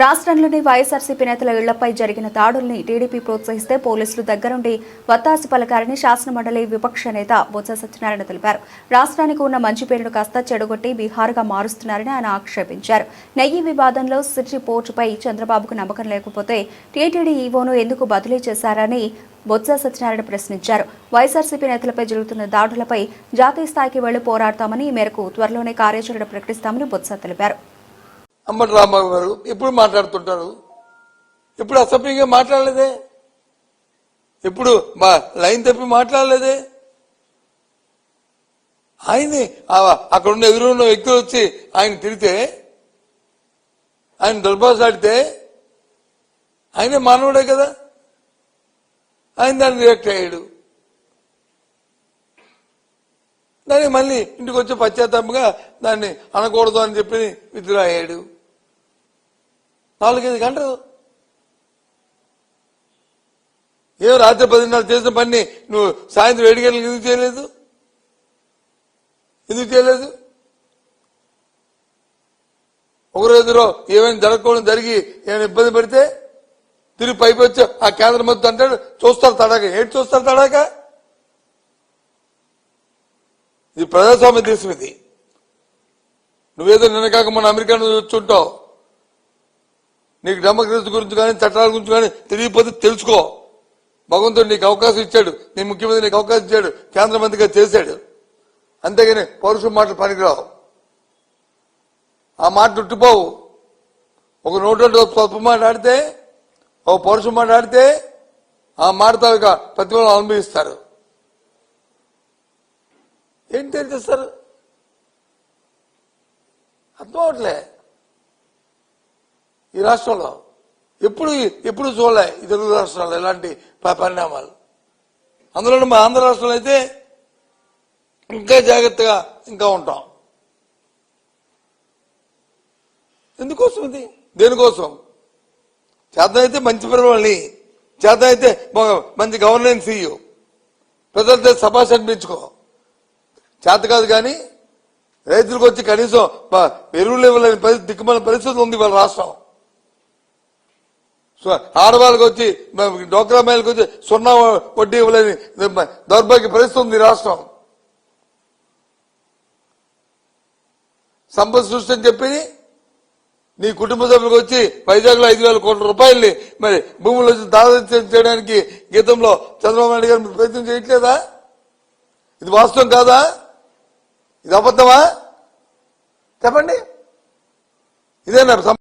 రాష్ట్రంలోని వైఎస్ఆర్సీపీ నేతల ఇళ్ళపై జరిగిన దాడుల్ని టీడీపీ ప్రోత్సహిస్తే పోలీసులు దగ్గరుండి వత్తాసు పలకారని శాసనమండలి విపక్ష నేత బొత్స సత్యనారాయణ తెలిపారు. రాష్ట్రానికి ఉన్న మంచి పేరును కాస్త చెడగొట్టి బీహార్గా మారుస్తున్నారని ఆయన ఆక్షేపించారు. నెయ్యి వివాదంలో సిటీ పోర్టుపై చంద్రబాబుకు నమ్మకం లేకపోతే టీటీడీ ఈవోను ఎందుకు బదిలీ చేశారని బొత్స సత్యనారాయణ ప్రశ్నించారు. వైఎస్ఆర్సీపీ నేతలపై జరుగుతున్న దాడులపై జాతీయ స్థాయికి వెళ్ళి పోరాడతామని ఈ మేరకు త్వరలోనే కార్యాచరణ ప్రకటిస్తామని బొత్స తెలిపారు. అంబటి రాంబాబు గారు ఎప్పుడు మాట్లాడుతుంటారు? ఎప్పుడు అసభ్యంగా మాట్లాడలేదే? ఎప్పుడు మా లైన్ తప్పి మాట్లాడలేదే? ఆయన్ని అక్కడ ఉన్న ఎదురున్న వ్యక్తులు వచ్చి ఆయన తిరితే ఆయన దుర్భాషాడితే ఆయనే మానవుడే కదా? ఆయన దాన్ని రియాక్ట్ అయ్యాడు. దాన్ని మళ్ళీ ఇంటికి వచ్చే పశ్చాత్తాపంగా దాన్ని అనకూడదు అని చెప్పి విత్డ్రా అయ్యాడు. నాలుగైదు గంటలు. ఏం రాత్రి పదిన్నర చేసిన పని నువ్వు సాయంత్రం ఏడు గంటలకు ఎందుకు చేయలేదు? ఎందుకు చేయలేదు? ఒకరు ఏమైనా జరగకూడదు జరిగి ఏమైనా ఇబ్బంది పెడితే తిరిగి పైకి వచ్చి ఆ కేంద్రం మొత్తం అంటాడు చూస్తారు తడాక. ఏంటి చూస్తారు తడాక? ఇది ప్రజాస్వామ్య దేశం ఇది. నువ్వేదో నిన్న కాక మన అమెరికా చూస్తుంటావు. నీకు డెమోక్రసీ గురించి కానీ చట్టాల గురించి కానీ తెలియకపోతే తెలుసుకో. భగవంతుడు నీకు అవకాశం ఇచ్చాడు. నీ ముఖ్యమంత్రి నీకు అవకాశం ఇచ్చాడు. కేంద్ర మంత్రిగా చేశాడు. అంతేగాని పౌరుషం మాటలు పనికిరావు. ఆ మాట ఉట్టిపోవు ఒక నోట్లో స్వల్ప మాట ఆడితే ఒక పౌరుషం మాట ఆడితే ఆ మాట తాలూకా ప్రతిఫలం అనుభవిస్తారు. ఏంటి తెలియజేస్తారు? అర్థం అవట్లే. ఈ రాష్ట్రంలో ఎప్పుడు ఎప్పుడు చూడలే ఈ తెలుగు రాష్ట్రాల్లో ఇలాంటి ప- పరిణామాలు. అందులో మా ఆంధ్ర రాష్ట్రంలో అయితే ఇంకా జాగ్రత్తగా ఇంకా ఉంటాం. ఎందుకోసం ఇది? దేనికోసం? అయితే మంచి పరిపాలనని చేతనైతే అయితే మంచి గవర్నెన్స్ ఇయ్యు. ప్రజలతో సభాష్ అనిపించుకో చేత కాదు కానీ రైతులకు వచ్చి కనీసం ఎరువులు ఇవ్వలేని పరిస్థితి పరిస్థితి ఉంది వాళ్ళ రాష్ట్రం. ఆడవాళ్ళకి వచ్చి డోక్రా మహిళలకు వచ్చి సున్నా వడ్డీ ఇవ్వలేని దౌర్భాగ్య పరిస్థితి ఉంది రాష్ట్రం. సంపద సృష్టి అని చెప్పి నీ కుటుంబ సభ్యులకు వచ్చి వైజాగ్లో ఐదు వేల కోట్ల రూపాయల్ని మరి భూములు వచ్చి దాదాపు చేయడానికి గీతంలో చంద్రబాబు నాయుడు గారు ప్రయత్నం చేయట్లేదా? ఇది వాస్తవం కాదా? ఇది అబద్ధమా? చెప్పండి. ఇదేనా నా